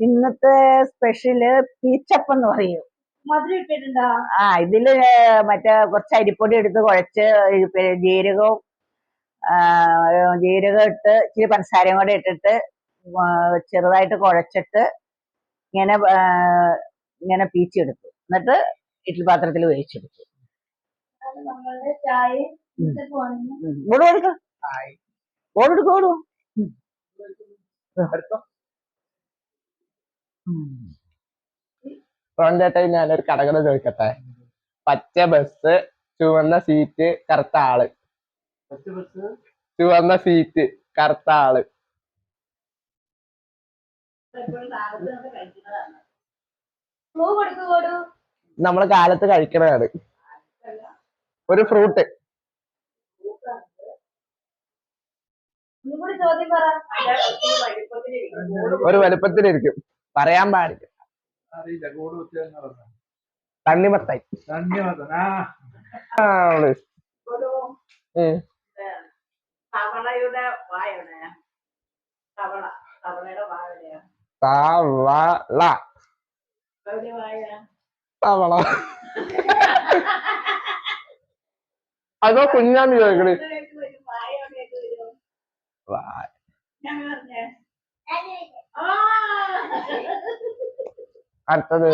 ഇന്നത്തെ സ്പെഷ്യൽ പീച്ചപ്പം എന്ന് പറയും. മധുരം ഇട്ടിട്ടുണ്ടോ? ആ ഇതിൽ മറ്റേ കുറച്ച് അരിപ്പൊടി എടുത്ത് കുഴച്ച് ജീരകവും ജീരകം ഇട്ട് ഇച്ചിരി പഞ്ചസാരയും കൂടെ ഇട്ടിട്ട് ചെറുതായിട്ട് കുഴച്ചിട്ട് ഇങ്ങനെ ഇങ്ങനെ പീച്ചെടുത്തു എന്നിട്ട് ഇഡ്ഡലി പാത്രത്തിൽ വേവിച്ചെടുത്തു ഓടുക ഓടുക ചായയും ചേട്ടാ ഞാനൊരു കടകട ചോദിക്കട്ടെ? പച്ച ബസ് ചുവന്ന സീറ്റ് കറുത്ത ആൾ. ചുവന്ന സീറ്റ് കറുത്ത ആൾ. നമ്മൾ കാലത്ത് കഴിക്കണതാണ്. ഒരു ഫ്രൂട്ട് ഒന്നും കൂടി ചോദ്യം പറ ഒരു വലുപ്പത്തിലിരിക്കും. പറയാൻ പാടില്ല. തണ്ണിമത്തായി. തവളയുടെ തവള തവളയുടെ തവള. അതോ കുഞ്ഞാന്ന് ചോദിക്കണേ? വാ- അടുത്തത്.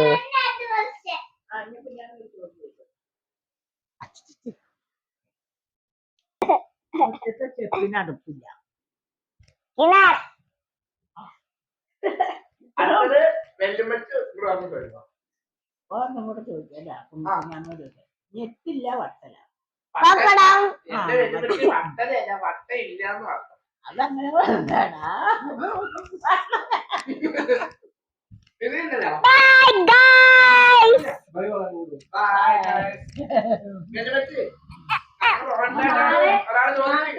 ചെപ്പിനടുപ്പില്ല ചോദിക്കല്ല ചോദിക്കാം ഞെട്ടില്ല വട്ടല വട്ടയില്ലാന്ന് പറഞ്ഞു. അതങ്ങനെ. ബൈ വളരെ കൂടും Bye, guys. വെല്ലുമ്മച്ച്, ഒരാൾ ചോദിച്ചു